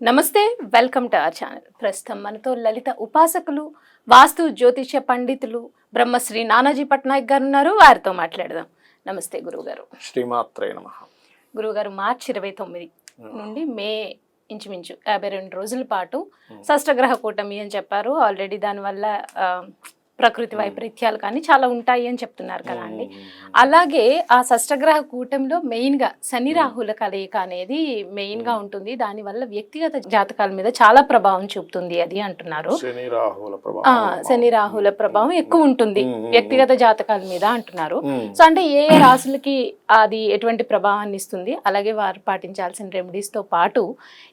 నమస్తే welcome to our channel. ప్రస్తుతం మనతో లలిత ఉపాసకులు వాస్తు జ్యోతిష పండితులు బ్రహ్మశ్రీ నానాజీ పట్నాయక్ గారు ఉన్నారు వారితో మాట్లాడదాం. నమస్తే గురువుగారు. శ్రీమాత్రే నమ. గురువుగారు మార్చి ఇరవై తొమ్మిది నుండి మే ఇంచుమించు యాభై రెండు రోజుల పాటు షష్టగ్రహ కూటమి అని చెప్పారు. ఆల్రెడీ దానివల్ల ప్రకృతి వైపరీత్యాలు కానీ చాలా ఉంటాయి అని చెప్తున్నారు కదా అండి. అలాగే ఆ షష్టగ్రహ కూటమిలో మెయిన్గా శని రాహుల కలయిక అనేది మెయిన్గా ఉంటుంది. దానివల్ల వ్యక్తిగత జాతకాల మీద చాలా ప్రభావం చూపుతుంది అది అంటున్నారు. శని రాహుల ప్రభావం. ఎక్కువ ఉంటుంది వ్యక్తిగత జాతకాల మీద అంటున్నారు. సో అంటే ఏ రాసులకి అది ఎటువంటి ప్రభావాన్ని ఇస్తుంది? అలాగే వారు పాటించాల్సిన రెమెడీస్తో పాటు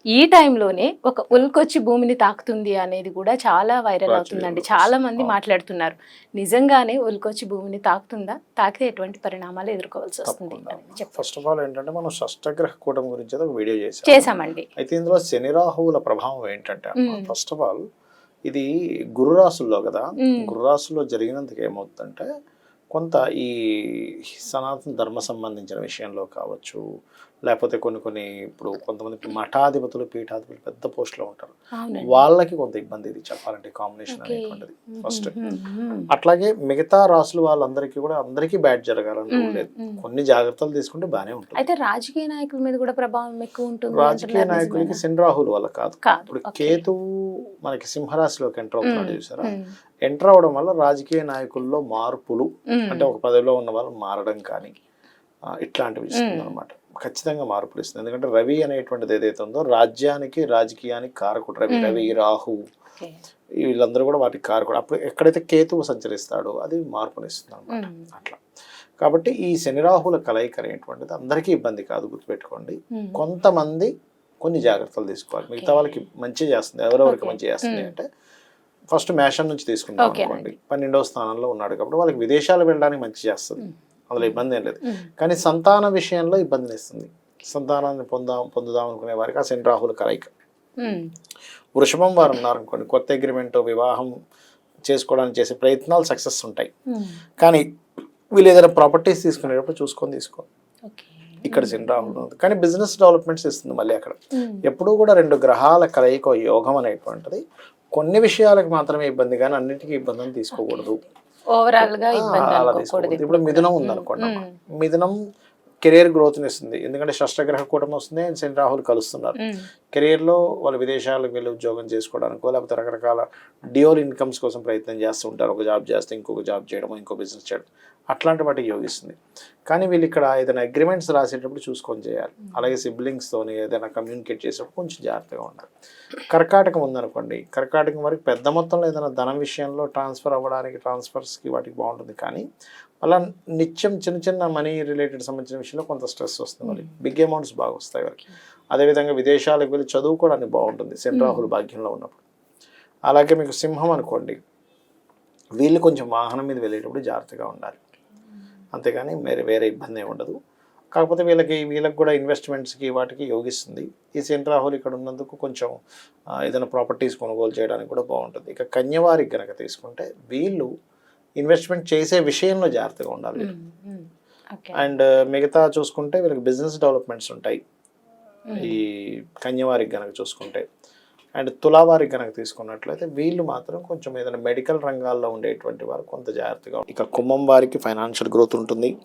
ఈ టైంలోనే ఒక ఉల్కొచ్చి భూమిని తాకుతుంది అనేది కూడా చాలా వైరల్ అవుతుందండి. చాలా మంది మాట్లాడుతున్నారు. నిజంగానే ఉల్కొచ్చి భూమిని తాకుతుందా తాకితే ఎటువంటి పరిణామాలు ఎదుర్కోవాల్సి వస్తుంది. ఫస్ట్ ఆఫ్ ఆల్ ఏంటంటే మనం షష్టగ్రహ కూటమి గురించి ఒక వీడియో చేసాం చేసామండి అయితే ఇందులో శని రాహువుల ప్రభావం ఏంటంటే. ఫస్ట్ ఆఫ్ ఆల్ ఇది గురు రాసుల్లో కదా మ్మ్. గురు రాసుల్లో జరిగినందుకు ఏమవుతుందంటే కొంత ఈ సనాతన ధర్మ సంబంధించిన విషయంలో కావచ్చు లేకపోతే కొన్ని కొన్ని ఇప్పుడు కొంతమంది మఠాధిపతులు పీఠాధిపతులు పెద్ద పోస్టులో ఉంటారు. వాళ్ళకి కొంత ఇబ్బంది ఇది చెప్పాలంటే కాంబినేషన్. అనేటువంటిది ఫస్ట్ అట్లాగే మిగతా రాసులు వాళ్ళందరికీ కూడా అందరికీ బ్యాడ్ జరగాలని లేదు. కొన్ని జాగ్రత్తలు తీసుకుంటే బానే ఉంటుంది. అయితే రాజకీయ నాయకుల మీద కూడా ప్రభావం ఎక్కువ ఉంటుంది రాజకీయ నాయకులకి నిజమేనా? శని రాహుల్ వల్ల కాదు. ఇప్పుడు. కేతువు మనకి సింహరాశిలోకి ఎంటర్ అవుతున్నాడు చూసారా? ఎంటర్ అవడం వల్ల రాజకీయ నాయకుల్లో మార్పులు. అంటే ఒక పదవిలో ఉన్న వాళ్ళు మారడం కానీ ఇట్లాంటివి ఇస్తుంది అనమాట ఖచ్చితంగా మార్పులు ఇస్తుంది ఎందుకంటే రవి అనేటువంటిది ఏదైతే ఉందో రాజ్యానికి రాజకీయానికి కారకుడు రవి. రవి రాహు. వీళ్ళందరూ కూడా వాటికి కారకుడు అప్పుడు ఎక్కడైతే కేతువు సంచరిస్తాడో అది మార్పునిస్తుంది అనమాట. అట్లా కాబట్టి ఈ శని రాహుల కలయిక అనేటువంటిది అందరికీ ఇబ్బంది కాదు గుర్తుపెట్టుకోండి. కొంతమంది కొన్ని జాగ్రత్తలు తీసుకోవాలి మిగతా. వాళ్ళకి మంచి చేస్తుంది ఎవరెవరికి. మంచి చేస్తుంది. అంటే ఫస్ట్ మేషం నుంచి Okay అనుకోండి పన్నెండవ స్థానంలో ఉన్నాడు కాబట్టి వాళ్ళకి విదేశాలు వెళ్ళడానికి మంచి చేస్తుంది. అందులో ఇబ్బంది ఏం లేదు. కానీ సంతాన విషయంలో ఇబ్బందిని ఇస్తుంది సంతానాన్ని పొందాం పొందుదాం అనుకునే వారికి ఆ శని రాహుల కలయిక. వృషభం వారు ఉన్నారు అనుకోండి కొత్త అగ్రిమెంట్ వివాహం చేసుకోవడానికి చేసే ప్రయత్నాలు సక్సెస్ ఉంటాయి. కానీ వీళ్ళు ఏదైనా ప్రాపర్టీస్ తీసుకునేటప్పుడు చూసుకొని తీసుకో. ఇక్కడ శని రాహుల్ కానీ బిజినెస్ డెవలప్మెంట్స్ ఇస్తుంది మళ్ళీ అక్కడ. ఎప్పుడూ కూడా రెండు గ్రహాల కలయిక యోగం అనేటువంటిది కొన్ని విషయాలకు మాత్రమే ఇబ్బంది కానీ అన్నిటికీ ఇబ్బందిని తీసుకోకూడదు. ఓవరాల్గా అలా తీసుకోకూడదు. ఇప్పుడు మిథునం ఉంది అనుకోండి మ్మ్. మిథునం కెరీర్ గ్రోత్ని ఇస్తుంది ఎందుకంటే షష్టగ్రహ కూటమి వస్తుంది శని రాహుల్ కలుస్తున్నారు. కెరీర్లో వాళ్ళు విదేశాలకు వెళ్ళి ఉద్యోగం చేసుకోవడానికో లేకపోతే రకరకాల డియోల్ ఇన్కమ్స్ కోసం ప్రయత్నం చేస్తూ ఉంటారు. ఒక జాబ్ చేస్తే ఇంకొక జాబ్ చేయడం ఇంకో బిజినెస్ చేయడం అట్లాంటి వాటికి యోగిస్తుంది. కానీ వీళ్ళు ఇక్కడ ఏదైనా అగ్రిమెంట్స్ రాసేటప్పుడు చూసుకొని చేయాలి. అలాగే సిబ్లింగ్స్తోని ఏదైనా కమ్యూనికేట్ చేసేటప్పుడు కొంచెం జాగ్రత్తగా ఉండాలి. కర్కాటకం ఉందనుకోండి కర్కాటకం వరకు పెద్ద మొత్తంలో ఏదైనా ధనం విషయంలో ట్రాన్స్ఫర్ అవ్వడానికి ట్రాన్స్ఫర్స్కి వాటికి బాగుంటుంది. కానీ అలా నిత్యం చిన్న చిన్న మనీ రిలేటెడ్ సంబంధించిన విషయంలో కొంత స్ట్రెస్ వస్తుంది మరి బిగ్ అమౌంట్స్ బాగా వస్తాయి వారికి అదేవిధంగా విదేశాలకు వెళ్ళి చదువుకోవడానికి బాగుంటుంది. శని రాహుల్ భాగ్యంలో ఉన్నప్పుడు. అలాగే మీకు సింహం అనుకోండి. వీళ్ళు కొంచెం వాహనం మీద వెళ్ళేటప్పుడు జాగ్రత్తగా ఉండాలి. అంతేగాని వేరే వేరే ఇబ్బంది ఉండదు. కాకపోతే వీళ్ళకి వీళ్ళకి కూడా ఇన్వెస్ట్మెంట్స్కి వాటికి యోగిస్తుంది. ఈ శని రాహుల్ ఇక్కడ ఉన్నందుకు కొంచెం ఏదైనా ప్రాపర్టీస్ కొనుగోలు చేయడానికి కూడా బాగుంటుంది. ఇక కన్యవారికి కనుక తీసుకుంటే వీళ్ళు ఇన్వెస్ట్మెంట్ చేసే విషయంలో జాగ్రత్తగా ఉండాలి. అండ్ మిగతా చూసుకుంటే వీళ్ళకి బిజినెస్ డెవలప్మెంట్స్ ఉంటాయి. ఈ కన్యవారికి కనుక చూసుకుంటే. అండ్ తులావారికి కనుక తీసుకున్నట్లయితే వీళ్ళు మాత్రం కొంచెం ఏదైనా మెడికల్ రంగాల్లో ఉండేటువంటి వారు కొంత జాగ్రత్తగా. ఇక కుంభం వారికి ఫైనాన్షియల్ గ్రోత్ ఉంటుంది.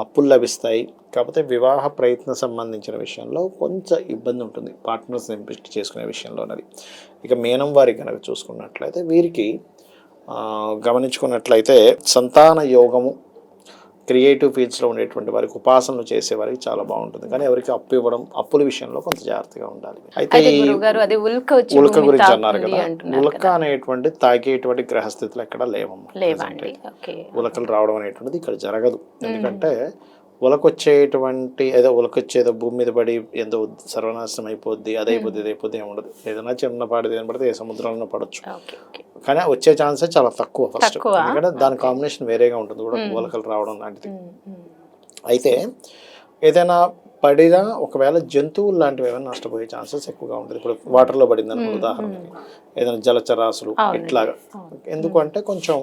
అప్పులు లభిస్తాయి. కాకపోతే వివాహ ప్రయత్న సంబంధించిన విషయంలో కొంచెం ఇబ్బంది ఉంటుంది. పార్ట్నర్స్ ఎంపిక చేసుకునే విషయంలో ఉన్నది ఇక మీనం వారికి కనుక చూసుకున్నట్లయితే వీరికి గమనించుకున్నట్లయితే సంతాన యోగము క్రియేటివ్ ఫీల్డ్స్లో ఉండేటువంటి వారికి ఉపాసనలు చేసే వారికి చాలా బాగుంటుంది. కానీ ఎవరికి అప్పు ఇవ్వడం అప్పుల విషయంలో కొంత జాగ్రత్తగా ఉండాలి. అయితే ఉల్క గురించి అన్నారు కదా. ఉల్క. అనేటువంటి తాకేటువంటి గ్రహస్థితులు ఎక్కడ లేవమ్మా. ఉలకలు రావడం అనేటువంటిది ఇక్కడ జరగదు. ఎందుకంటే ఉలకొచ్చేటువంటి ఏదో ఉలకొచ్చేదో భూమి మీద పడి ఎంతో సర్వనాశనం అయిపోద్ది అది అయిపోద్ది ఏమి ఉండదు. ఏదైనా చిన్నపాటిది ఏం పడితే ఏ సముద్రంలో పడవచ్చు కానీ వచ్చే ఛాన్సే చాలా తక్కువ ఫస్ట్? ఎందుకంటే దాని కాంబినేషన్ వేరేగా ఉంటుంది కూడా ఉలకలు రావడం లాంటిది. మ్మ్. అయితే ఏదైనా పడినా ఒకవేళ జంతువులు లాంటివి ఏమైనా నష్టపోయే ఛాన్సెస్ ఎక్కువగా ఉంటుంది. ఇప్పుడు వాటర్లో పడింది అనుకో ఉదాహరణకి. ఏదైనా జలచరాసులు అవునండి. ఇట్లాగా. అవును. ఎందుకు అంటే కొంచెం